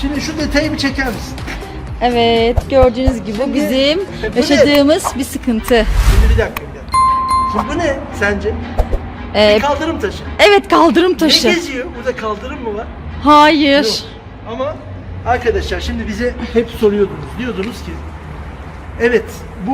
Şimdi şu detayı bir çeker misin? Evet gördüğünüz gibi bu bizim bu ne? yaşadığımız bir sıkıntı. Şimdi bir dakika bir dakika. Şimdi bu ne sence? Ee, Bir kaldırım taşı. evet kaldırım Ne taşı. geziyor? Burada kaldırım mı var? Hayır. Yok. Ama arkadaşlar şimdi bize hep soruyordunuz. Diyordunuz ki evet bu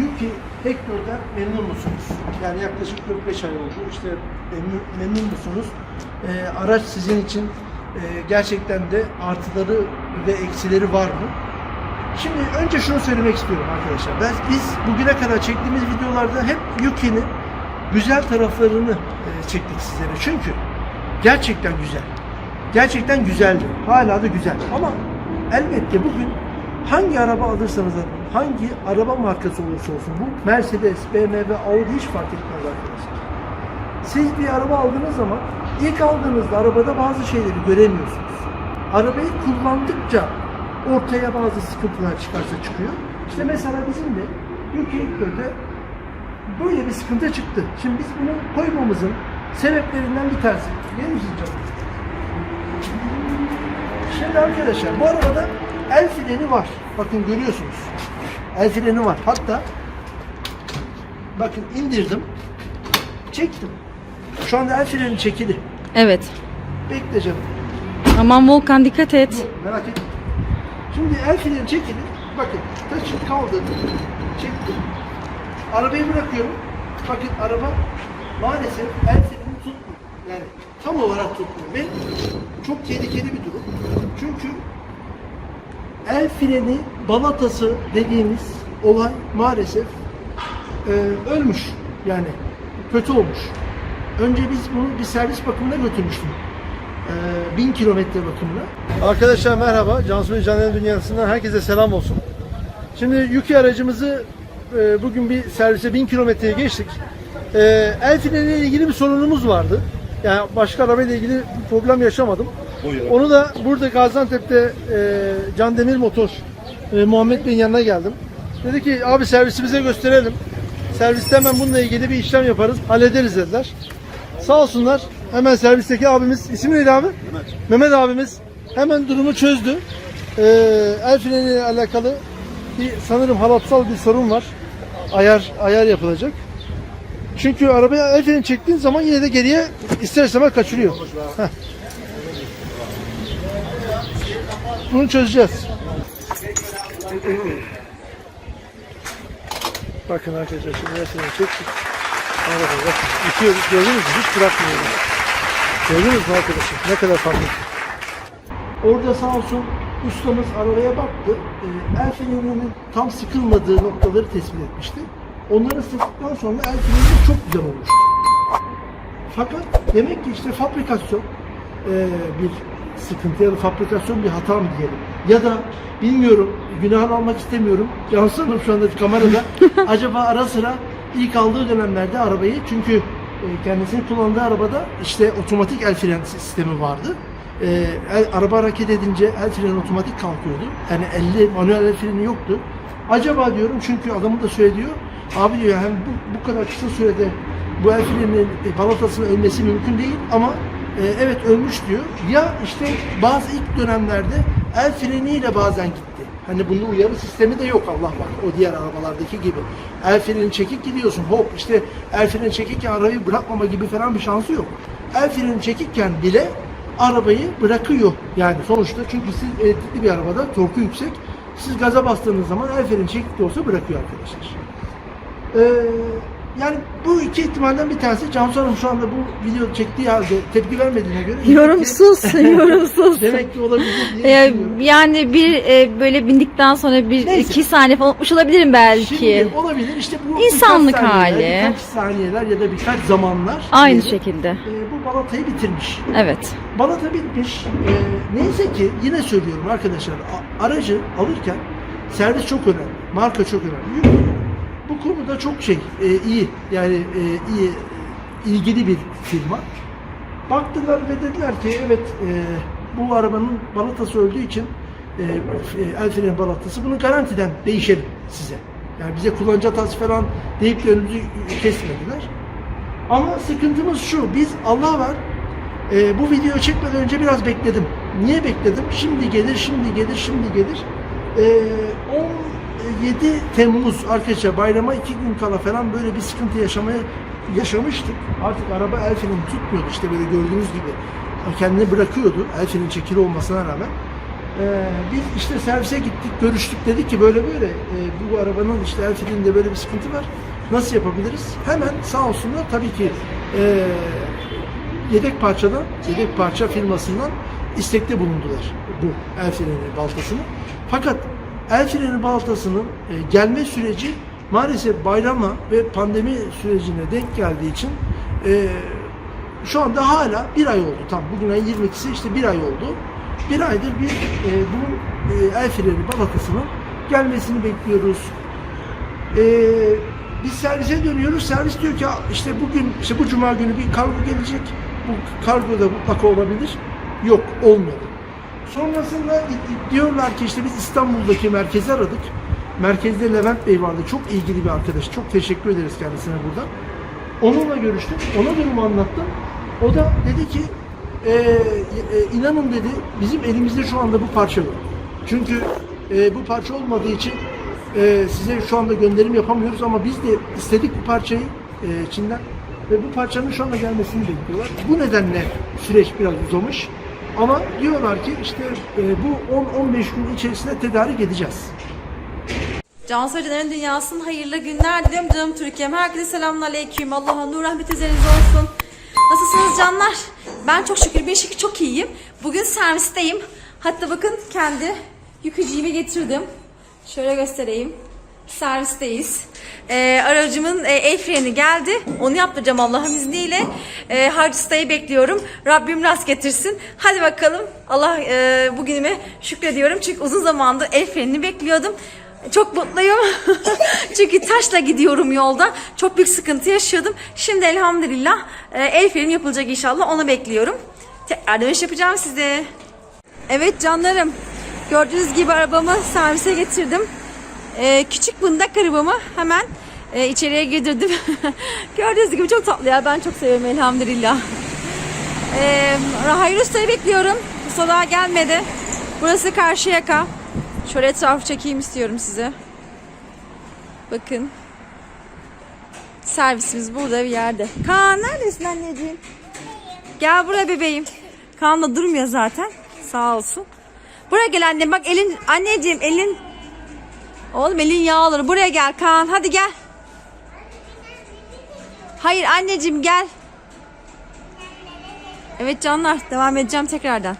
Yuki Hector'dan memnun musunuz? Yani yaklaşık 45 ay oldu. İşte memnun, memnun musunuz? Ee, araç sizin için gerçekten de artıları ve eksileri var mı? Şimdi önce şunu söylemek istiyorum arkadaşlar. Ben, biz bugüne kadar çektiğimiz videolarda hep Yuki'nin güzel taraflarını e, çektik sizlere. Çünkü gerçekten güzel. Gerçekten güzeldi. Hala da güzel. Ama elbette bugün hangi araba alırsanız alın, hangi araba markası olursa olsun bu Mercedes, BMW, Audi hiç fark etmez arkadaşlar. Siz bir araba aldığınız zaman ilk aldığınızda arabada bazı şeyleri göremiyorsunuz. Arabayı kullandıkça ortaya bazı sıkıntılar çıkarsa çıkıyor. İşte mesela bizim de Hector'da böyle bir sıkıntı çıktı. Şimdi biz bunu koymamızın sebeplerinden bir tanesi. Gelir misin canım? Şimdi arkadaşlar bu arabada el freni var. Bakın görüyorsunuz. El freni var. Hatta bakın indirdim. Çektim. Şu anda el freni çekili. Evet. Bekle canım. Aman Volkan dikkat et. Dur, merak etme. Şimdi el freni çekili. Bakın taşı kaldırdım. Çektim. Arabayı bırakıyorum. Bakın araba maalesef el frenini tutmuyor. Yani tam olarak tutmuyor. Ve çok tehlikeli bir durum. Çünkü el freni balatası dediğimiz olay maalesef e, ölmüş. Yani kötü olmuş. Önce biz bunu bir servis bakımına götürmüştüm. Ee, 1000 kilometre bakımına. Arkadaşlar merhaba. Cansu ve Caner Dünyası'ndan herkese selam olsun. Şimdi Yuki aracımızı e, bugün bir servise 1000 kilometreye geçtik. E, el freniyle ilgili bir sorunumuz vardı. Yani başka arabayla ilgili bir problem yaşamadım. Onu da burada Gaziantep'te e, Can Demir Motor e, Muhammed Bey'in yanına geldim. Dedi ki abi servisimize gösterelim. Serviste hemen bununla ilgili bir işlem yaparız, hallederiz dediler. Sağ olsunlar. Hemen servisteki abimiz, ismi neydi abi? Mehmet. Mehmet abimiz hemen durumu çözdü. Ee, el freniyle alakalı bir sanırım halatsal bir sorun var. Ayar ayar yapılacak. Çünkü arabaya el freni çektiğin zaman yine de geriye ister istemez kaçırıyor. Heh. Bunu çözeceğiz. Bakın arkadaşlar şimdi el freni çektik. Bakın bakın. İtiyoruz gördünüz mü? Hiç bırakmıyoruz. Gördünüz mü arkadaşlar? Ne kadar farklı. Orada sağ olsun ustamız arabaya baktı. E, el freninin tam sıkılmadığı noktaları tespit etmişti. Onları sıktıktan sonra el freni çok güzel olmuştu. Fakat demek ki işte fabrikasyon e, bir sıkıntı ya da fabrikasyon bir hata mı diyelim. Ya da bilmiyorum günahını almak istemiyorum. Hanım şu anda kamerada. Acaba ara sıra ilk aldığı dönemlerde arabayı çünkü e, kendisinin kullandığı arabada işte otomatik el fren sistemi vardı. E, araba hareket edince el freni otomatik kalkıyordu. Yani elle manuel el freni yoktu. Acaba diyorum çünkü adamı da söylüyor. Abi diyor hem bu, bu kadar kısa sürede bu el freninin e, balatasının ölmesi mümkün değil ama e, evet ölmüş diyor. Ya işte bazı ilk dönemlerde el freniyle bazen gitti. Hani bunda uyarı sistemi de yok Allah var. O diğer arabalardaki gibi. El freni çekik gidiyorsun. Hop işte el freni çekikken arabayı bırakmama gibi falan bir şansı yok. El freni çekikken bile arabayı bırakıyor. Yani sonuçta çünkü siz elektrikli bir arabada torku yüksek. Siz gaza bastığınız zaman el freni çekik de olsa bırakıyor arkadaşlar. Ee, yani bu iki ihtimalden bir tanesi Cansu Hanım şu anda bu video çektiği halde tepki vermediğine göre Yorumsuz, yorumsuz. demek ki olabilir diye Ee, düşünüyorum. yani bir e, böyle bindikten sonra bir Neyse. iki saniye falan unutmuş olabilirim belki. Şimdi olabilir işte bu İnsanlık birkaç saniyeler, hali. birkaç saniyeler ya da birkaç zamanlar Aynı diyelim, şekilde. e, bu balatayı bitirmiş. Evet. Balata bitmiş. E, neyse ki yine söylüyorum arkadaşlar aracı alırken servis çok önemli. Marka çok önemli. Yük bu konuda çok şey e, iyi yani e, iyi ilgili bir firma. Baktılar ve dediler ki evet e, bu arabanın balatası öldüğü için e, e, el freni balatası bunu garantiden değişelim size. Yani bize kullanıcı hatası falan deyip de önümüzü kesmediler. Ama sıkıntımız şu, biz Allah var e, bu videoyu çekmeden önce biraz bekledim. Niye bekledim? Şimdi gelir, şimdi gelir, şimdi gelir. E, 10 7 Temmuz arkadaşlar bayrama 2 gün kala falan böyle bir sıkıntı yaşamaya yaşamıştık. Artık araba el freni tutmuyordu işte böyle gördüğünüz gibi. Kendini bırakıyordu el frenin çekili olmasına rağmen. Ee, biz işte servise gittik, görüştük dedik ki böyle böyle e, bu arabanın işte el freninde böyle bir sıkıntı var. Nasıl yapabiliriz? Hemen sağ olsunlar tabii ki e, yedek parçadan, yedek parça firmasından istekte bulundular bu el freni baltasını. Fakat el freni baltasının e, gelme süreci maalesef bayrama ve pandemi sürecine denk geldiği için e, şu anda hala bir ay oldu. Tam bugün ayın 22'si işte bir ay oldu. Bir aydır bir e, bunun e, el freni balatasının gelmesini bekliyoruz. Ee, biz servise dönüyoruz. Servis diyor ki işte bugün işte bu cuma günü bir kargo gelecek. Bu kargo da mutlaka olabilir. Yok olmadı. Sonrasında diyorlar ki işte biz İstanbul'daki merkezi aradık. Merkezde Levent Bey vardı. Çok ilgili bir arkadaş. Çok teşekkür ederiz kendisine buradan. Onunla görüştüm. Ona durumu anlattım. O da dedi ki "Ee, e, inanın dedi bizim elimizde şu anda bu parça yok. Çünkü e, bu parça olmadığı için e, size şu anda gönderim yapamıyoruz ama biz de istedik bu parçayı e, Çin'den ve bu parçanın şu anda gelmesini bekliyorlar. Bu nedenle süreç biraz uzamış. Ama diyorlar ki işte e, bu 10-15 gün içerisinde tedarik edeceğiz. Cansu Hocaların dünyasının hayırlı günler diliyorum canım Türkiye'm. Herkese selamun aleyküm. Allah'a nur rahmet üzerinize olsun. Nasılsınız canlar? Ben çok şükür bir şekilde çok iyiyim. Bugün servisteyim. Hatta bakın kendi yükücüğümü getirdim. Şöyle göstereyim. Servisteyiz. Ee, aracımın e, el freni geldi. Onu yaptıracağım Allah'ın izniyle. E, Harcıstayı bekliyorum. Rabbim rast getirsin. Hadi bakalım. Allah e, bugünüme şükrediyorum. Çünkü uzun zamandır el frenini bekliyordum. Çok mutluyum. Çünkü taşla gidiyorum yolda. Çok büyük sıkıntı yaşıyordum. Şimdi elhamdülillah e, el freni yapılacak inşallah. Onu bekliyorum. Tekrar dönüş yapacağım size. Evet canlarım. Gördüğünüz gibi arabamı servise getirdim. E, küçük bındak arabamı hemen e, içeriye girdirdim. Gördüğünüz gibi çok tatlı ya. Ben çok seviyorum elhamdülillah. Ee, Hayır Usta'yı bekliyorum. Usta gelmedi. Burası Karşıyaka. Şöyle etrafı çekeyim istiyorum size. Bakın. Servisimiz burada bir yerde. Kaan neredesin anneciğim? Gel buraya bebeğim. Kaan da durmuyor zaten. Sağ olsun. Buraya gel annem. Bak elin anneciğim elin Oğlum elin yağ olur. Buraya gel Kaan. Hadi gel. Hayır anneciğim gel. Evet canlar devam edeceğim tekrardan.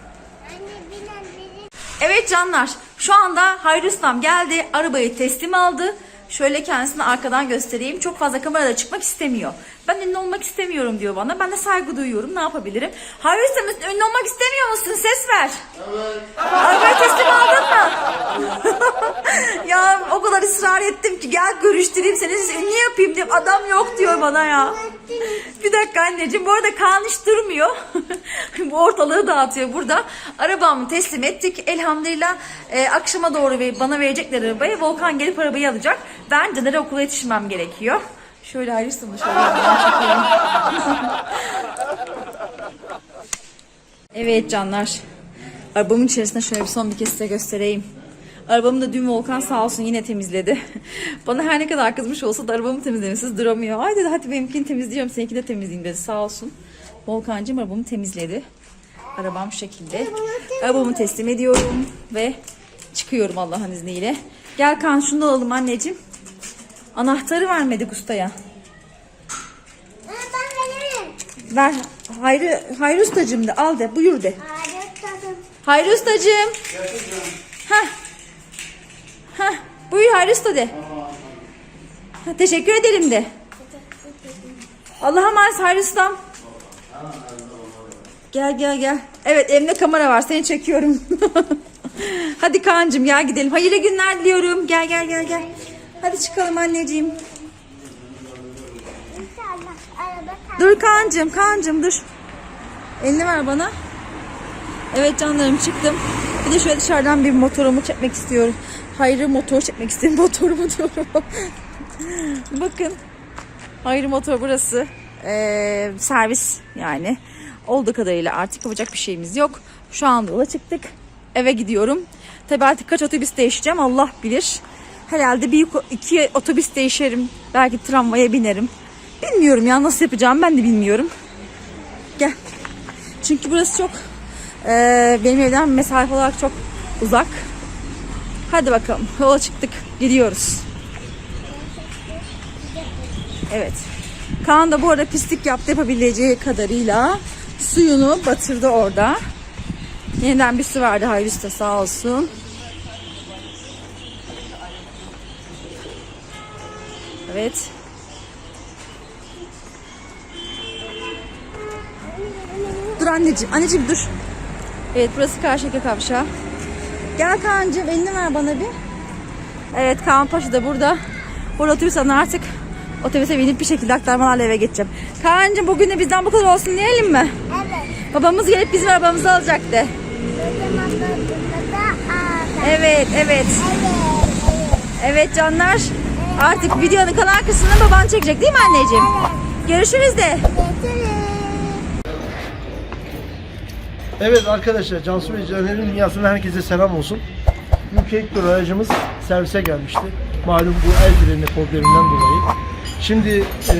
Evet canlar şu anda Hayri geldi arabayı teslim aldı. Şöyle kendisini arkadan göstereyim. Çok fazla kamerada çıkmak istemiyor. Ben ünlü olmak istemiyorum diyor bana. Ben de saygı duyuyorum. Ne yapabilirim? Hayri Ustam ünlü olmak istemiyor musun? Ses ver. Evet. Arabayı teslim aldın mı? ya o kadar ısrar ettim ki gel görüştüreyim seni siz ünlü yapayım diyorum. Adam yok diyor bana ya. Bir dakika anneciğim. Bu arada Kaan hiç durmuyor. Bu ortalığı dağıtıyor burada. Arabamı teslim ettik. Elhamdülillah e, akşama doğru bana verecekler arabayı. Volkan gelip arabayı alacak. Ben Caner'e okula yetişmem gerekiyor. Şöyle çekeyim. Evet canlar. Arabamın içerisinde şöyle bir son bir kez size göstereyim. Arabamı da dün Volkan sağ olsun yine temizledi. Bana her ne kadar kızmış olsa da arabamı temizlemesiz duramıyor. Ay dedi hadi benimkini temizliyorum seninki de temizleyeyim dedi sağ olsun. Volkancığım arabamı temizledi. Arabam şu şekilde. Arabamı teslim ediyorum ve çıkıyorum Allah'ın izniyle. Gel Kaan şunu da alalım anneciğim. Anahtarı vermedik ustaya. Ben veririm. Ver. Hayri, Hayri ustacığım de al de buyur de. Hadi tadım. Hayri ustacığım. Heh. Heh. Buyur Hayri usta de. Ha, teşekkür ederim de. Allah'a emanet Hayri ustam. Gel gel gel. Evet elimde kamera var seni çekiyorum. Hadi Kaan'cığım gel gidelim. Hayırlı günler diliyorum. Gel gel gel gel. Hadi çıkalım anneciğim. Dur Kaan'cığım Kaan'cığım dur. Elini ver bana. Evet canlarım çıktım. Bir de şöyle dışarıdan bir motorumu çekmek istiyorum. Hayri motor çekmek istiyorum. Motorumu diyorum. Bakın. Hayri motor burası. Ee, servis yani. Olduğu kadarıyla artık yapacak bir şeyimiz yok. Şu anda yola çıktık. Eve gidiyorum. Tabii artık kaç otobüs değişeceğim Allah bilir. Herhalde bir iki otobüs değişirim. Belki tramvaya binerim. Bilmiyorum ya nasıl yapacağım ben de bilmiyorum. Gel. Çünkü burası çok eee, benim evden mesafe olarak çok uzak. Hadi bakalım yola çıktık gidiyoruz. Evet. Kaan da bu arada pislik yaptı yapabileceği kadarıyla. Suyunu batırdı orada. Yeniden bir su verdi Hayri Usta sağ olsun. Evet. Dur anneciğim. Anneciğim dur. Evet burası Karşıyaka Kavşağı. Gel Kaan'cığım elini ver bana bir. Evet Kaan Paşa da burada. Burada alın artık. Otobüse binip bir şekilde aktarmalarla eve geçeceğim. Kaan'cığım bugün de bizden bu kadar olsun diyelim mi? Evet. Babamız gelip bizim arabamızı alacaktı. Ağda. Evet, evet. Evet. Evet canlar. Artık videonun kalan kısmını baban çekecek değil mi anneciğim? Görüşürüz de. Getiririz. Evet arkadaşlar Cansu ve Caner'in dünyasından herkese selam olsun. UK Hector aracımız servise gelmişti. Malum bu el freni probleminden dolayı. Şimdi e,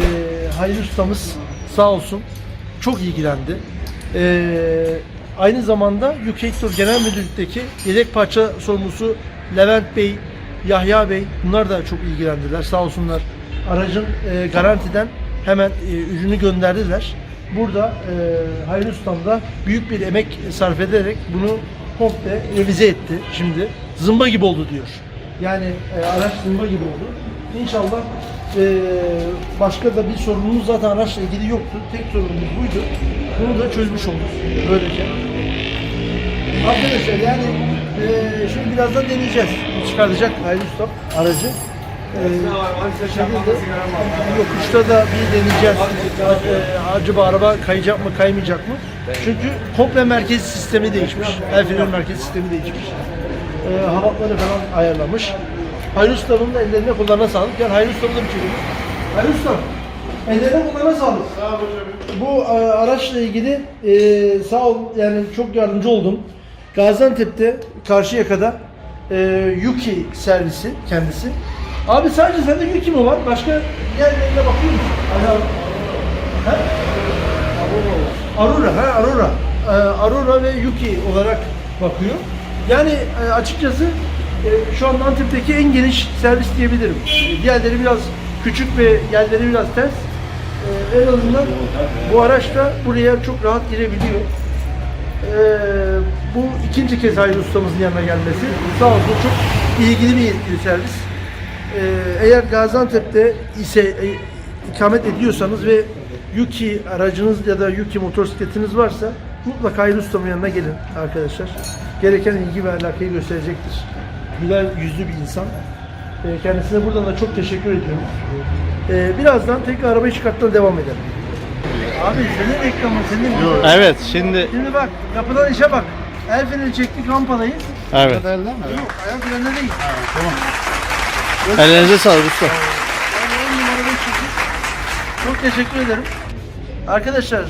Hayri ustamız sağ olsun çok ilgilendi. E, aynı zamanda UK Hector Genel Müdürlük'teki yedek parça sorumlusu Levent Bey, Yahya Bey bunlar da çok ilgilendiler. Sağ olsunlar aracın e, garantiden hemen e, ürünü gönderdiler. Burada e, Hayri Ustam da büyük bir emek sarf ederek bunu komple revize etti şimdi. Zımba gibi oldu diyor. Yani e, araç zımba gibi oldu. İnşallah e, başka da bir sorunumuz zaten araçla ilgili yoktu. Tek sorunumuz buydu. Bunu da çözmüş olduk böylece. Arkadaşlar yani e, şimdi birazdan deneyeceğiz. Çıkartacak Hayri Ustam aracı. E, şekilde, yokuşta da bir deneyeceğiz. E, acaba araba kayacak mı kaymayacak mı? Çünkü komple merkez sistemi değişmiş. El freni merkez sistemi değişmiş. E, halatları falan ayarlamış. Hayri Usta'nın da ellerine kullarına sağlık. Gel Hayri Usta'nı da bir çekelim. Hayri Usta, ellerine kullarına sağlık. Bu e, araçla ilgili e, sağ ol yani çok yardımcı oldun. Gaziantep'te Karşıyaka'da e, Yuki servisi kendisi. Abi sadece sende Yuki mi var? Başka yerlerine bakıyor musun? Ara- Ha? Arura, ha Arura. E, Arura ve Yuki olarak bakıyor. Yani e, açıkçası e, şu anda Antep'teki en geniş servis diyebilirim. E, diğerleri biraz küçük ve yerleri biraz ters. E, en azından bu araç da buraya çok rahat girebiliyor. E, bu ikinci kez Hayri ustamızın yanına gelmesi. Sağ olsun çok ilgili bir yetkili servis. E, eğer Gaziantep'te ise e, ikamet ediyorsanız ve Yuki aracınız ya da Yuki motosikletiniz varsa mutlaka Hayri ustamın yanına gelin arkadaşlar. Gereken ilgi ve alakayı gösterecektir. Güler yüzlü bir insan. E, kendisine buradan da çok teşekkür ediyorum. E, birazdan tekrar arabayı çıkartmaya devam edelim. Abi senin reklamın senin. Evet şimdi Şimdi bak kapıdan işe bak. El freni çektik rampadayız. evet. Yok ayak freni değil. Elinize sağlık usta. On çektik. Çok teşekkür ederim. Arkadaşlar e,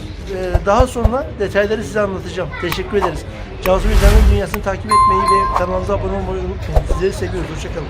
daha sonra detayları size anlatacağım. Teşekkür ederiz. Cansu Vicdan'ın dünyasını takip etmeyi ve kanalımıza abone olmayı unutmayın. Sizleri seviyoruz. Hoşçakalın.